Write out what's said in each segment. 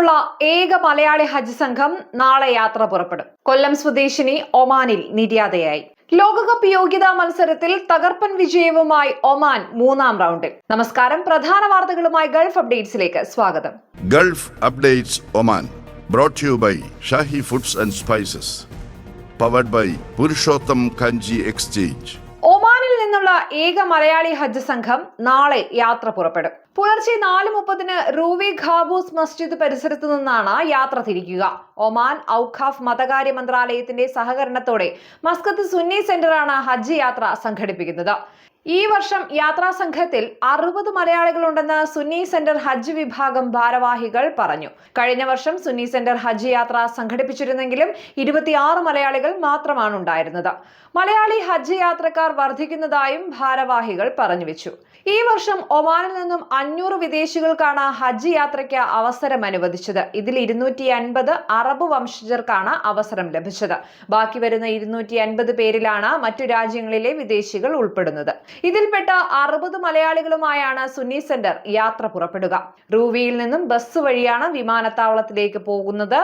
നിന്നുള്ള ഏക മലയാളി ഹജ്ജ് സംഘം നാളെ യാത്ര പുറപ്പെടും. കൊല്ലം സ്വദേശിനി ഒമാനിൽ നിര്യാതയായി. ലോകകപ്പ് യോഗ്യതാ മത്സരത്തിൽ തകർപ്പൻ വിജയവുമായി ഒമാൻ മൂന്നാം റൗണ്ടിൽ. നമസ്കാരം പ്രധാന വാർത്തകളുമായി ഗൾഫ് അപ്ഡേറ്റ്സിലേക്ക് സ്വാഗതം. Gulf updates Oman brought you by Shahi foods and spices powered by Purushottam Kanji exchange ഒമാനിൽ നിന്നുള്ള ഏക മലയാളി ഹജ്ജ് സംഘം നാളെ യാത്ര പുറപ്പെടും. പുലർച്ചെ നാല് മുപ്പതിന് റൂവി ഖാബൂസ് മസ്ജിദ് പരിസരത്തു നിന്നാണ് യാത്ര തിരിക്കുക. ഒമാൻ ഔഖാഫ് മതകാര്യ മന്ത്രാലയത്തിന്റെ സഹകരണത്തോടെ മസ്കത്ത് സുന്നി സെന്ററാണ് ഹജ്ജ് യാത്ര സംഘടിപ്പിക്കുന്നത്. ഈ വർഷം യാത്രാ സംഘത്തിൽ അറുപത് മലയാളികളുണ്ടെന്ന് സുന്നി സെന്റർ ഹജ്ജ് വിഭാഗം ഭാരവാഹികൾ പറഞ്ഞു. കഴിഞ്ഞ വർഷം സുന്നി സെന്റർ ഹജ്ജ് യാത്ര സംഘടിപ്പിച്ചിരുന്നെങ്കിലും ഇരുപത്തിയാറ് മലയാളികൾ മാത്രമാണ് ഉണ്ടായിരുന്നത് മലയാളി ഹജ്ജ് യാത്രക്കാർ വർദ്ധിക്കുന്നതായും ഭാരവാഹികൾ പറഞ്ഞു വെച്ചു. ഈ വർഷം ഒമാനിൽ നിന്നും അഞ്ഞൂറ് വിദേശികൾക്കാണ് ഹജ്ജ് യാത്രയ്ക്ക് അവസരം അനുവദിച്ചത്. ഇതിൽ ഇരുന്നൂറ്റി അൻപത് അറബ് വംശജർക്കാണ് അവസരം ലഭിച്ചത്. ബാക്കി വരുന്ന ഇരുന്നൂറ്റി അൻപത് പേരിലാണ് മറ്റു രാജ്യങ്ങളിലെ വിദേശികൾ ഉൾപ്പെടുന്നത്. ഇതിൽപ്പെട്ട അറുപത് മലയാളികളുമായാണ് സുന്നി സെന്റർ യാത്ര പുറപ്പെടുക. റൂവിയിൽ നിന്നും ബസ് വഴിയാണ് വിമാനത്താവളത്തിലേക്ക് പോകുന്നത്.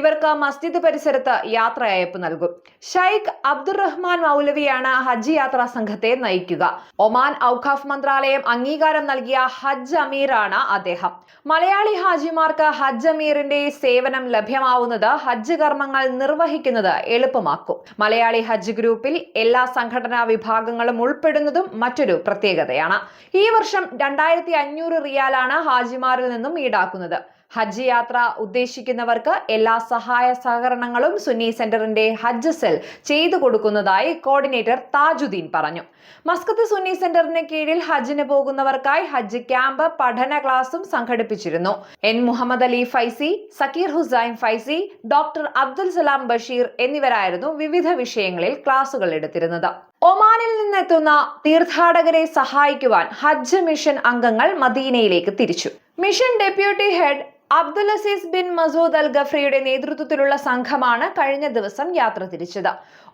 ഇവർക്ക് മസ്ജിദ് പരിസരത്ത് യാത്രയയപ്പ് നൽകും. ഷൈഖ് അബ്ദുറഹ്മാൻ മൗലവിയാണ് ഹജ്ജ് യാത്രാ സംഘത്തെ നയിക്കുക. ഒമാൻ ഔഖാഫ് മന്ത്രാലയം അംഗീകാരം നൽകിയ ഹജ്ജ് അമീറാണ് അദ്ദേഹം. മലയാളി ഹാജിമാർക്ക് ഹജ്ജ് അമീറിന്റെ സേവനം ലഭ്യമാവുന്നത് ഹജ്ജ് കർമ്മങ്ങൾ നിർവഹിക്കുന്നത് എളുപ്പമാക്കും. മലയാളി ഹജ്ജ് ഗ്രൂപ്പിൽ എല്ലാ സംഘടനാ വിഭാഗങ്ങളും ഉൾപ്പെടുന്നതും മറ്റൊരു പ്രത്യേകതയാണ്. ഈ വർഷം രണ്ടായിരത്തി അഞ്ഞൂറ് റിയാലാണ് ഹാജിമാരിൽ നിന്നും ഈടാക്കുന്നത്. ഹജ്ജ് യാത്ര ഉദ്ദേശിക്കുന്നവർക്ക് എല്ലാ സഹായ സഹകരണങ്ങളും സുന്നി സെന്ററിന്റെ ഹജ്ജ് സെൽ ചെയ്തു കൊടുക്കുന്നതായി കോർഡിനേറ്റർ താജുദ്ദീൻ പറഞ്ഞു. മസ്കത്ത് സുന്നി സെന്ററിന് കീഴിൽ ഹജ്ജിന് പോകുന്നവർക്കായി ഹജ്ജ് ക്യാമ്പ് പഠന ക്ലാസും സംഘടിപ്പിച്ചിരുന്നു. എൻ മുഹമ്മദ് അലി ഫൈസി സക്കീർ ഹുസൈൻ ഫൈസി ഡോക്ടർ അബ്ദുൽ സലാം ബഷീർ എന്നിവരായിരുന്നു വിവിധ വിഷയങ്ങളിൽ ക്ലാസുകൾ എടുത്തിരുന്നത്. ഒമാനിൽ നിന്നെത്തുന്ന തീർത്ഥാടകരെ സഹായിക്കുവാൻ ഹജ്ജ് മിഷൻ അംഗങ്ങൾ മദീനയിലേക്ക് തിരിച്ചു. Mission deputy head Abdul Aziz bin Masood Al ഗഫ്രിയുടെ നേതൃത്വത്തിലുള്ള സംഘമാണ് കഴിഞ്ഞ ദിവസം യാത്ര തിരിച്ചത്.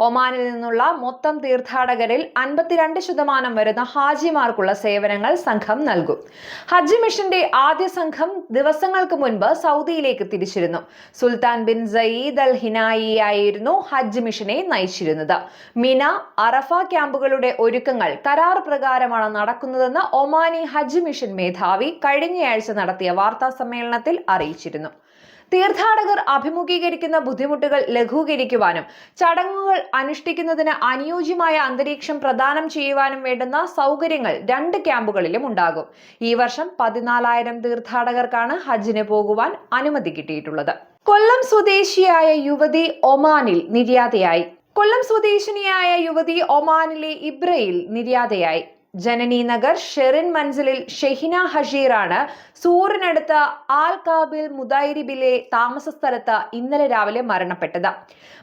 ഒമാനിൽ നിന്നുള്ള മൊത്തം തീർത്ഥാടകരിൽ അൻപത്തിരണ്ട് ശതമാനം വരുന്ന ഹാജിമാർക്കുള്ള സേവനങ്ങൾ സംഘം നൽകും. ഹജ്ജ് മിഷന്റെ ആദ്യ സംഘം ദിവസങ്ങൾക്ക് മുൻപ് സൗദിയിലേക്ക് തിരിച്ചിരുന്നു. സുൽത്താൻ ബിൻ സയീദ് അൽ ഹിനായി ആയിരുന്നു ഹജ്ജ് മിഷനെ നയിച്ചിരുന്നത്. മിന അറഫ ക്യാമ്പുകളുടെ ഒരുക്കങ്ങൾ കരാർ പ്രകാരമാണ് നടക്കുന്നതെന്ന് ഒമാനി ഹജ്ജ് മിഷൻ മേധാവി കഴിഞ്ഞയാഴ്ച നടത്തിയ വാർത്താ സമ്മേളനത്തിൽ അറിയിച്ചിരുന്നു. തീർത്ഥാടകർ അഭിമുഖീകരിക്കുന്ന ബുദ്ധിമുട്ടുകൾ ലഘൂകരിക്കുവാനും ചടങ്ങുകൾ അനുഷ്ഠിക്കുന്നതിന് അനുയോജ്യമായ അന്തരീക്ഷം പ്രദാനം ചെയ്യുവാനും വേണ്ടുന്ന സൗകര്യങ്ങൾ രണ്ട് ക്യാമ്പുകളിലും ഉണ്ടാകും. ഈ വർഷം പതിനാലായിരം തീർത്ഥാടകർക്കാണ് ഹജ്ജിന് പോകുവാൻ അനുമതി കിട്ടിയിട്ടുള്ളത്. കൊല്ലം സ്വദേശിയായ യുവതി ഒമാനിൽ നിര്യാതയായി. കൊല്ലം സ്വദേശിനിയായ യുവതി ഒമാനിലെ ഇബ്രയിൽ നിര്യാതയായി. ജനനി നഗർ ഷെറിൻ മൻസിലിൽ ഷെഹിന ഹഷീറാണ് സൂറിനടുത്ത ആൽ കാബിൽ മുദൈരിബിലെ താമസ സ്ഥലത്ത് ഇന്നലെ രാവിലെ മരണപ്പെട്ടത്.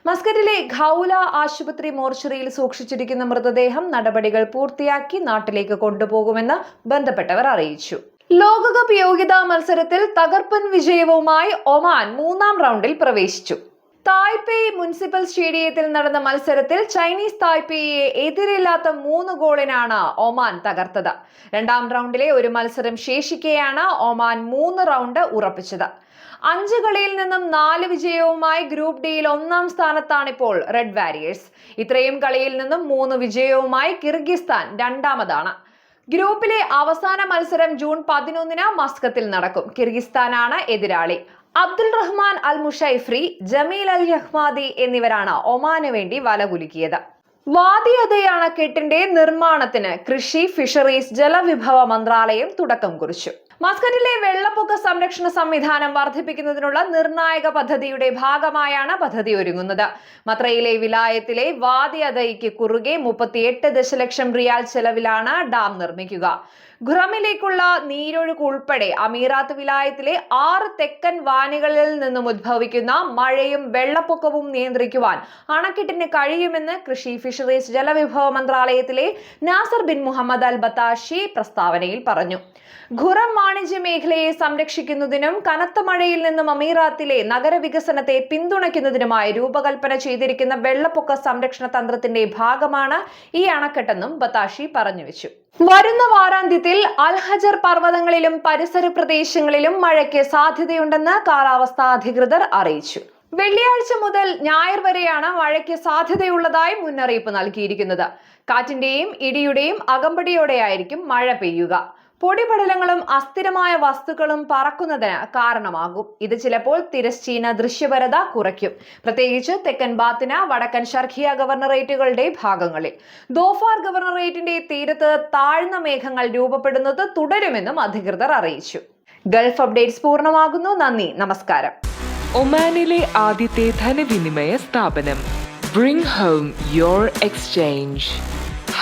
മസ്കറ്റിലെ ഖൗല ആശുപത്രി മോർച്ചറിയിൽ സൂക്ഷിച്ചിരിക്കുന്ന മൃതദേഹം നടപടികൾ പൂർത്തിയാക്കി നാട്ടിലേക്ക് കൊണ്ടുപോകുമെന്ന് ബന്ധപ്പെട്ടവർ അറിയിച്ചു. ലോകകപ്പ് യോഗ്യതാ മത്സരത്തിൽ തകർപ്പൻ വിജയവുമായി ഒമാൻ മൂന്നാം റൗണ്ടിൽ പ്രവേശിച്ചു. തായ്പേയ് മുനിസിപ്പൽ സ്റ്റേഡിയത്തിൽ നടന്ന മത്സരത്തിൽ ചൈനീസ് തായ്പേയെ എതിരില്ലാത്ത മൂന്ന് ഗോളിനാണ് ഒമാൻ തകർത്തത്. രണ്ടാം റൗണ്ടിലെ ഒരു മത്സരം ശേഷിക്കെയാണ് ഒമാൻ മൂന്ന് റൗണ്ട് ഉറപ്പിച്ചത്. അഞ്ച് കളിയിൽ നിന്നും നാല് വിജയവുമായി ഗ്രൂപ്പ് ഡിയിൽ ഒന്നാം സ്ഥാനത്താണ് ഇപ്പോൾ റെഡ് വാരിയേഴ്സ്. ഇത്രയും കളിയിൽ നിന്നും മൂന്ന് വിജയവുമായി കിർഗിസ്ഥാൻ രണ്ടാമതാണ്. ഗ്രൂപ്പിലെ അവസാന മത്സരം ജൂൺ പതിനൊന്നിന് മസ്കത്തിൽ നടക്കും. കിർഗിസ്ഥാനാണ് എതിരാളി. അബ്ദുൾ റഹ്മാൻ അൽ മുഷൈഫ്രി ജമീൽ അൽ യഹ്മാദി എന്നിവരാണ് ഒമാന് വേണ്ടി വലകുലുക്കിയത് വാദി അതേ അണക്കെട്ടിന്റെ നിർമ്മാണത്തിന് കൃഷി ഫിഷറീസ് ജലവിഭവ മന്ത്രാലയം തുടക്കം കുറിച്ചു. മസ്കറ്റിലെ വെള്ളപ്പൊക്ക സംരക്ഷണ സംവിധാനം വർദ്ധിപ്പിക്കുന്നതിനുള്ള നിർണായക പദ്ധതിയുടെ ഭാഗമായാണ് പദ്ധതി ഒരുങ്ങുന്നത്. മത്രയിലെ വിലായത്തിലെ വാദി അതയ്ക്ക് കുറുകെ മുപ്പത്തിയെട്ട് ദശലക്ഷം റിയാൽ ചെലവിലാണ് ഡാം നിർമ്മിക്കുക. ഖുറമിലേക്കുള്ള നീരൊഴുക്ക് ഉൾപ്പെടെ അമീറാത്ത് വിലായത്തിലെ ആറ് തെക്കൻ വാനികളിൽ നിന്നും ഉദ്ഭവിക്കുന്ന മഴയും വെള്ളപ്പൊക്കവും നിയന്ത്രിക്കുവാൻ അണക്കെട്ടിന് കഴിയുമെന്ന് കൃഷി ഫിഷറീസ് ജലവിഭവ മന്ത്രാലയത്തിലെ Nasser bin Muhammad Al Battashi പ്രസ്താവനയിൽ പറഞ്ഞു. ഖുറം വാണിജ്യ മേഖലയെ സംരക്ഷിക്കുന്നതിനും കനത്ത മഴയിൽ നിന്നും അമീറാത്തിലെ നഗരവികസനത്തെ പിന്തുണയ്ക്കുന്നതിനുമായി രൂപകൽപ്പന ചെയ്തിരിക്കുന്ന വെള്ളപ്പൊക്ക സംരക്ഷണ തന്ത്രത്തിന്റെ ഭാഗമാണ് ഈ അണക്കെട്ടെന്നും ബത്താഷി പറഞ്ഞുവെച്ചു വരുന്ന വാരാന്ത്യത്തിൽ അൽഹജർ പർവതങ്ങളിലും പരിസര പ്രദേശങ്ങളിലും മഴയ്ക്ക് സാധ്യതയുണ്ടെന്ന് കാലാവസ്ഥാ അധികൃതർ അറിയിച്ചു. വെള്ളിയാഴ്ച മുതൽ ഞായർ വരെയാണ് മഴയ്ക്ക് സാധ്യതയുള്ളതായി മുന്നറിയിപ്പ് നൽകിയിരിക്കുന്നത്. കാറ്റിന്റെയും ഇടിയുടെയും അകമ്പടിയോടെയായിരിക്കും മഴ പെയ്യുക. പൊടിപടലങ്ങളും അസ്ഥിരമായ വസ്തുക്കളും പറക്കുന്നതിന് കാരണമാകും. ഇത് ചിലപ്പോൾ തിരശ്ചീന ദൃശ്യപരത കുറയ്ക്കും. പ്രത്യേകിച്ച് തെക്കൻ ബാത്തിന വടക്കൻ ഷർഖിയ ഗവർണറേറ്റുകളുടെ ഭാഗങ്ങളിൽ. ദോഫാർ ഗവർണറേറ്റിന്റെ തീരത്ത് താഴ്ന്ന മേഘങ്ങൾ രൂപപ്പെടുന്നത് തുടരുമെന്നും അധികൃതർ അറിയിച്ചു. ഗൾഫ് അപ്ഡേറ്റ്സ് പൂർണമാകുന്നു. നന്ദി. നമസ്കാരം. ഒമാനിലെ ആദ്യത്തെ ധനവിനിമയ സ്ഥാപനം. Bring home your exchange